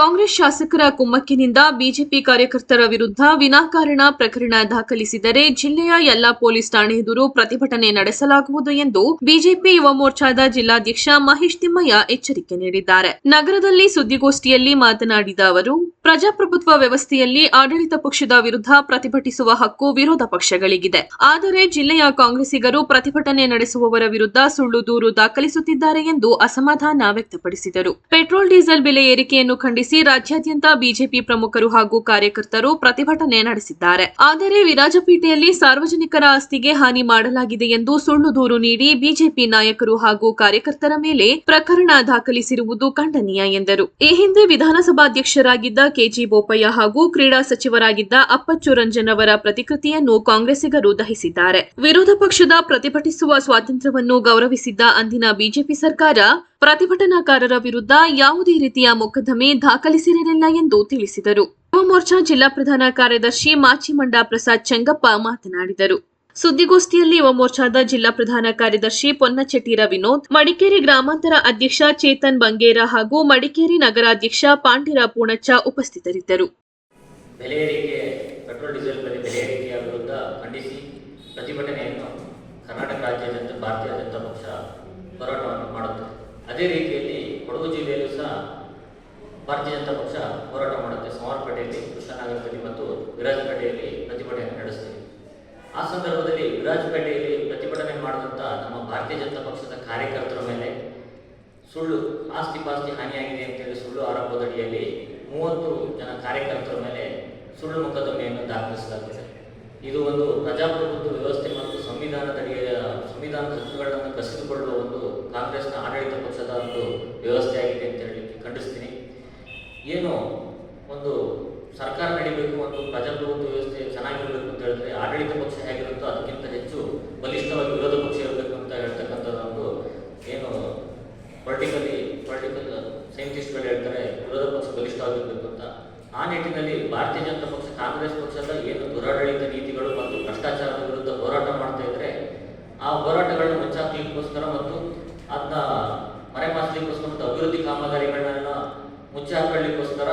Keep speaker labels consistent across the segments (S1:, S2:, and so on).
S1: ಕಾಂಗ್ರೆಸ್ ಶಾಸಕರ ಕುಮ್ಮಕ್ಕಿನಿಂದ ಬಿಜೆಪಿ ಕಾರ್ಯಕರ್ತರ ವಿರುದ್ಧ ವಿನಾಕಾರಣ ಪ್ರಕರಣ ದಾಖಲಿಸಿದರೆ ಜಿಲ್ಲೆಯ ಎಲ್ಲಾ ಪೊಲೀಸ್ ಠಾಣೆ ಎದುರು ಪ್ರತಿಭಟನೆ ನಡೆಸಲಾಗುವುದು ಎಂದು ಬಿಜೆಪಿ ಯುವ ಮೋರ್ಚಾದ ಜಿಲ್ಲಾಧ್ಯಕ್ಷ ಮಹೇಶ್ ತಿಮ್ಮಯ್ಯ ಎಚ್ಚರಿಕೆ ನೀಡಿದ್ದಾರೆ. ನಗರದಲ್ಲಿ ಸುದ್ದಿಗೋಷ್ಠಿಯಲ್ಲಿ ಮಾತನಾಡಿದ ಅವರು, ಪ್ರಜಾಪ್ರಭುತ್ವ ವ್ಯವಸ್ಥೆಯಲ್ಲಿ ಆಡಳಿತ ಪಕ್ಷದ ವಿರುದ್ಧ ಪ್ರತಿಭಟಿಸುವ ಹಕ್ಕು ವಿರೋಧ ಪಕ್ಷಗಳಿಗಿದೆ. ಆದರೆ ಜಿಲ್ಲೆಯ ಕಾಂಗ್ರೆಸ್ಸಿಗರು ಪ್ರತಿಭಟನೆ ನಡೆಸುವವರ ವಿರುದ್ಧ ಸುಳ್ಳು ದೂರು ದಾಖಲಿಸುತ್ತಿದ್ದಾರೆ ಎಂದು ಅಸಮಾಧಾನ ವ್ಯಕ್ತಪಡಿಸಿದರು. ಪೆಟ್ರೋಲ್ ಡೀಸೆಲ್ ಬೆಲೆ ಏರಿಕೆಯನ್ನು ಖಂಡಿಸಿ ರಾಜ್ಯಾದ್ಯಂತ ಬಿಜೆಪಿ ಪ್ರಮುಖರು ಹಾಗೂ ಕಾರ್ಯಕರ್ತರು ಪ್ರತಿಭಟನೆ ನಡೆಸಿದ್ದಾರೆ. ಆದರೆ ವಿರಾಜಪೇಟೆಯಲ್ಲಿ ಸಾರ್ವಜನಿಕರ ಆಸ್ತಿಗೆ ಹಾನಿ ಮಾಡಲಾಗಿದೆ ಎಂದು ಸುಳ್ಳು ದೂರು ನೀಡಿ ಬಿಜೆಪಿ ನಾಯಕರು ಹಾಗೂ ಕಾರ್ಯಕರ್ತರ ಮೇಲೆ ಪ್ರಕರಣ ದಾಖಲಿಸಿರುವುದು ಖಂಡನೀಯ ಎಂದರು. ಈ ಹಿಂದೆ ವಿಧಾನಸಭಾಧ್ಯಕ್ಷರಾಗಿದ್ದ ಕೆಜಿ ಬೋಪಯ್ಯ ಹಾಗೂ ಕ್ರೀಡಾ ಸಚಿವರಾಗಿದ್ದ ಅಪ್ಪಚ್ಚು ರಂಜನ್ ಅವರ ಪ್ರತಿಕೃತಿಯನ್ನು ಕಾಂಗ್ರೆಸ್ಸಿಗರು ದಹಿಸಿದ್ದಾರೆ. ವಿರೋಧ ಪಕ್ಷದ ಪ್ರತಿಭಟಿಸುವ ಸ್ವಾತಂತ್ರ್ಯವನ್ನು ಗೌರವಿಸಿದ್ದ ಅಂದಿನ ಬಿಜೆಪಿ ಸರ್ಕಾರ ಪ್ರತಿಭಟನಾಕಾರರ ವಿರುದ್ಧ ಯಾವುದೇ ರೀತಿಯ ಮೊಕದ್ದಮೆ ದಾಖಲಿಸಿರಲಿಲ್ಲ ಎಂದು ತಿಳಿಸಿದರು. ಯುವಮೋರ್ಚಾ ಜಿಲ್ಲಾ ಪ್ರಧಾನ ಕಾರ್ಯದರ್ಶಿ ಮಾಚಿಮಂಡ ಪ್ರಸಾದ್ ಚೆಂಗಪ್ಪ ಮಾತನಾಡಿದರು. ಸುದ್ದಿಗೋಷ್ಠಿಯಲ್ಲಿ ಯುವ ಮೋರ್ಚಾದ ಜಿಲ್ಲಾ ಪ್ರಧಾನ ಕಾರ್ಯದರ್ಶಿ ಪೊನ್ನಚೆಟ್ಟಿರ ವಿನೋದ್ ಮಡಿಕೇರಿ ಗ್ರಾಮಾಂತರ ಅಧ್ಯಕ್ಷ ಚೇತನ್ ಬಂಗೇರ ಹಾಗೂ ಮಡಿಕೇರಿ ನಗರಾಧ್ಯಕ್ಷ ಪಾಂಡಿರ ಪೂಣಚ್ಚ ಉಪಸ್ಥಿತರಿದ್ದರು.
S2: ಕರ್ನಾಟಕ ರಾಜ್ಯಾದ್ಯಂತ ಭಾರತೀಯ ಜನತಾ ಪಕ್ಷ ಹೋರಾಟವನ್ನು ಮಾಡುತ್ತದೆ. ಅದೇ ರೀತಿಯಲ್ಲಿ ಕೊಡಗು ಜಿಲ್ಲೆಯಲ್ಲೂ ಸಹ ಭಾರತೀಯ ಜನತಾ ಪಕ್ಷ ಹೋರಾಟ ಮಾಡುತ್ತೆ. ಸೋಮವಾರಪೇಟೆಯಲ್ಲಿ ಕೃಷ್ಣನಗರದಲ್ಲಿ ಮತ್ತು ವಿರಾಜಪೇಟೆಯಲ್ಲಿ ಪ್ರತಿಭಟನೆ ನಡೆಸ್ತೀವಿ. ಆ ಸಂದರ್ಭದಲ್ಲಿ ವಿರಾಜಪೇಟೆಯಲ್ಲಿ ಪ್ರತಿಭಟನೆ ಮಾಡಿದಂಥ ನಮ್ಮ ಭಾರತೀಯ ಜನತಾ ಪಕ್ಷದ ಕಾರ್ಯಕರ್ತರ ಮೇಲೆ ಸುಳ್ಳು ಆಸ್ತಿ ಪಾಸ್ತಿ ಹಾನಿಯಾಗಿದೆ ಅಂತೇಳಿ ಸುಳ್ಳು ಆರೋಪದಡಿಯಲ್ಲಿ ಮೂವತ್ತು ಜನ ಕಾರ್ಯಕರ್ತರ ಮೇಲೆ ಸುಳ್ಳು ಮೊಕದ್ದಮೆಯನ್ನು ದಾಖಲಿಸಲಾಗಿದೆ. ಇದು ಒಂದು ಪ್ರಜಾಪ್ರಭುತ್ವ ವ್ಯವಸ್ಥೆ ಮತ್ತು ಸಂವಿಧಾನದಡಿಯ ಸಂವಿಧಾನದ ಹಕ್ಕುಗಳನ್ನು ಕಸಿದುಕೊಳ್ಳುವ ಒಂದು ಕಾಂಗ್ರೆಸ್ನ ಆಡಳಿತ ಪಕ್ಷದ ಒಂದು ವ್ಯವಸ್ಥೆ ಆಗಿದೆ ಅಂತ ಹೇಳಿ ಖಂಡಿಸ್ತೀನಿ. ಏನು ಒಂದು ಸರ್ಕಾರ ನಡಿಬೇಕು ಒಂದು ಪ್ರಜಾಪ್ರಭುತ್ವ ವ್ಯವಸ್ಥೆ ಚೆನ್ನಾಗಿರಬೇಕು ಅಂತ ಹೇಳಿದ್ರೆ ಆಡಳಿತ ಪಕ್ಷ ಹೇಗಿರುತ್ತೋ ಅದಕ್ಕಿಂತ ಹೆಚ್ಚು ಬಲಿಷ್ಠವಾಗಿ ವಿರೋಧ ಪಕ್ಷ ಇರಬೇಕು ಅಂತ ಹೇಳ್ತಕ್ಕಂಥದ್ದು ಒಂದು ಏನು ಪೊಲಿಟಿಕಲಿ ಪೊಲಿಟಿಕಲ್ ಸೈಂಟಿಸ್ಟ್ಗಳು ಹೇಳ್ತಾರೆ, ವಿರೋಧ ಪಕ್ಷ ಬಲಿಷ್ಠವಾಗಿರಬೇಕು ಅಂತ. ಆ ನಿಟ್ಟಿನಲ್ಲಿ ಭಾರತೀಯ ಜನತಾ ಪಕ್ಷ, ಕಾಂಗ್ರೆಸ್ ಪಕ್ಷದ ಏನು ದುರಾಡಳಿತ ನೀತಿಗಳು ಮತ್ತು ಭ್ರಷ್ಟಾಚಾರದ ವಿರುದ್ಧ ಹೋರಾಟ ಮಾಡ್ತಾ ಇದ್ರೆ ಆ ಹೋರಾಟಗಳನ್ನು ಮುಚ್ಚಾಕ್ಲಿಕ್ಕೋಸ್ಕರ ಮತ್ತು ಅದನ್ನ ಮರೆಮಾಚಲಿಕ್ಕೋಸ್ಕರ ಮತ್ತು ಅಭಿವೃದ್ಧಿ ಕಾಮಗಾರಿಗಳನ್ನ ಮುಚ್ಚಾಕೊಳ್ಳಿಕ್ಕೋಸ್ಕರ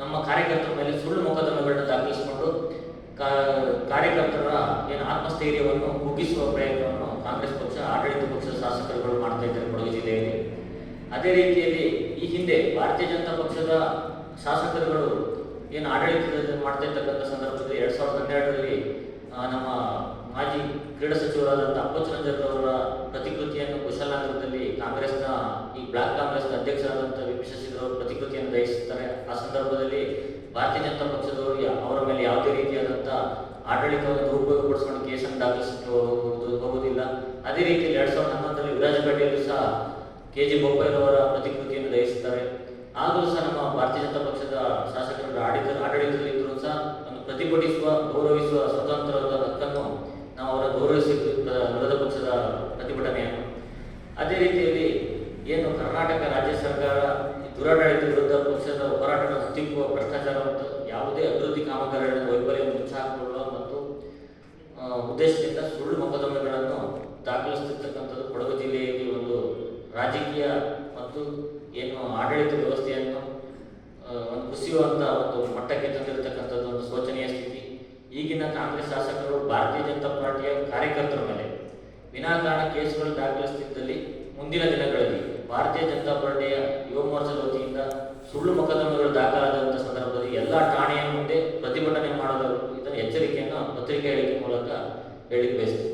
S2: ನಮ್ಮ ಕಾರ್ಯಕರ್ತರ ಮೇಲೆ ಸುಳ್ಳು ಮೊಕದ್ದಮೆಗಳನ್ನು ದಾಖಲಿಸಿಕೊಂಡು ಕಾರ್ಯಕರ್ತರ ಏನು ಆತ್ಮಸ್ಥೈರ್ಯವನ್ನು ಕುಗ್ಗಿಸುವ ಪ್ರಯತ್ನವನ್ನು ಕಾಂಗ್ರೆಸ್ ಪಕ್ಷ, ಆಡಳಿತ ಪಕ್ಷದ ಶಾಸಕರುಗಳು ಮಾಡ್ತಾ ಇದ್ದಾರೆ ಕೊಡಗು ಜಿಲ್ಲೆಯಲ್ಲಿ. ಅದೇ ರೀತಿಯಲ್ಲಿ ಈ ಹಿಂದೆ ಭಾರತೀಯ ಜನತಾ ಪಕ್ಷದ ಶಾಸಕರುಗಳು ಏನು ಆಡಳಿತ ಮಾಡ್ತಾ ಇರ್ತಕ್ಕಂಥ ಸಂದರ್ಭದಲ್ಲಿ ಎರಡ್ ಸಾವಿರದ ಹನ್ನೆರಡರಲ್ಲಿ ನಮ್ಮ ಮಾಜಿ ಕ್ರೀಡಾ ಸಚಿವರಾದಂಥ ಅಪ್ಪಚ್ಚರಂಜನ್ ಅವರ ಪ್ರತಿಕೃತಿಯನ್ನು ಕುಶಾಲನಗರದಲ್ಲಿ ಕಾಂಗ್ರೆಸ್ನ, ಈ ಬ್ಲಾಕ್ ಕಾಂಗ್ರೆಸ್ನ ಅಧ್ಯಕ್ಷರಾದಂಥ ವಿಶ್ವಸಿದ್ರ ಅವರು ಪ್ರತಿಕೃತಿಯನ್ನು ದಹಿಸುತ್ತಾರೆ. ಆ ಸಂದರ್ಭದಲ್ಲಿ ಭಾರತೀಯ ಜನತಾ ಪಕ್ಷದವರು ಅವರ ಮೇಲೆ ಯಾವುದೇ ರೀತಿಯಾದಂಥ ಆಡಳಿತವನ್ನು ದುರುಪಯೋಗಪಡಿಸಿಕೊಂಡು ಕೇಸನ್ನು ದಾಖಲಿಸಕ್ಕೆ ಹೋಗುವುದು- ಹೋಗುವುದಿಲ್ಲ ಅದೇ ರೀತಿಯಲ್ಲಿ ಎರಡ್ ಸಾವಿರದ ಹನ್ನೊಂದರಲ್ಲಿ ವಿರಾಜಪೇಟೆಯಲ್ಲೂ ಸಹ ಕೆ ಜಿ ಅವರ ಪ್ರತಿಕೃತಿಯನ್ನು ದಯಿಸುತ್ತಾರೆ ಆಗಲೂ ಸಹ ನಮ್ಮ ಭಾರತೀಯ ಜನತಾ ಪಕ್ಷದ ಶಾಸಕರ ಆಡಳಿತ ಆಡಳಿತದಲ್ಲಿದ್ದರೂ ಸಹ ಒಂದು ಪ್ರತಿಭಟಿಸುವ, ಗೌರವಿಸುವ ಸ್ವತಂತ್ರದ ಹಕ್ಕನ್ನು ನಾವು ಅವರ ಗೌರವಿಸಿದ್ದು ಪ್ರ- ವಿರೋಧ ಪಕ್ಷದ ಪ್ರತಿಭಟನೆಯನ್ನು ಅದೇ ರೀತಿಯಲ್ಲಿ ಏನು ಕರ್ನಾಟಕ ರಾಜ್ಯ ಸರ್ಕಾರ ಈ ದುರಾಡಳಿತ ವಿರುದ್ಧ ಪಕ್ಷದ ಹತ್ತಿಕ್ಕುವ ಭ್ರಷ್ಟಾಚಾರ ಮತ್ತು ಯಾವುದೇ ಅಭಿವೃದ್ಧಿ ಕಾಮಗಾರಿಗಳ ವೈಫಲ್ಯ ಮುಚ್ಚಾಕೊಳ್ಳುವ ಮತ್ತು ಉದ್ದೇಶದಿಂದ ಸುಳ್ಳು ಮೊಕದ್ದಮೆಗಳನ್ನು ದಾಖಲಿಸುತ್ತಿರ್ತಕ್ಕಂಥದ್ದು ಕೊಡಗು ಜಿಲ್ಲೆಯಲ್ಲಿ ಒಂದು ರಾಜಕೀಯ ಮತ್ತು ಏನು ಆಡಳಿತ ವ್ಯವಸ್ಥೆಯನ್ನು ಒಂದು ಕುಸಿಯುವಂಥ ಒಂದು ಮಟ್ಟಕ್ಕೆ ತಂದಿರತಕ್ಕಂಥದ್ದು ಒಂದು ಶೋಚನೀಯ ಸ್ಥಿತಿ. ಈಗಿನ ಕಾಂಗ್ರೆಸ್ ಶಾಸಕರು ಭಾರತೀಯ ಜನತಾ ಪಾರ್ಟಿಯ ಕಾರ್ಯಕರ್ತರ ಮೇಲೆ ವಿನಾಕಾರಣ ಕೇಸುಗಳು ದಾಖಲಿಸುತ್ತಿದ್ದಲ್ಲಿ ಮುಂದಿನ ದಿನಗಳಲ್ಲಿ ಭಾರತೀಯ ಜನತಾ ಪಾರ್ಟಿಯ ಯುವ ಮೋರ್ಚಾದ ವತಿಯಿಂದ ಸುಳ್ಳು ಮೊಕದ್ದಮೆಗಳು ಸಂದರ್ಭದಲ್ಲಿ ಎಲ್ಲ ಠಾಣೆಯ ಮುಂದೆ ಪ್ರತಿಭಟನೆ ಮಾಡಲು ಇದರ ಎಚ್ಚರಿಕೆಯನ್ನು ಪತ್ರಿಕೆ ಹೇಳಿಕೆ ಮೂಲಕ ಹೇಳಿಕ್ ಬಯಸ್ತೀನಿ.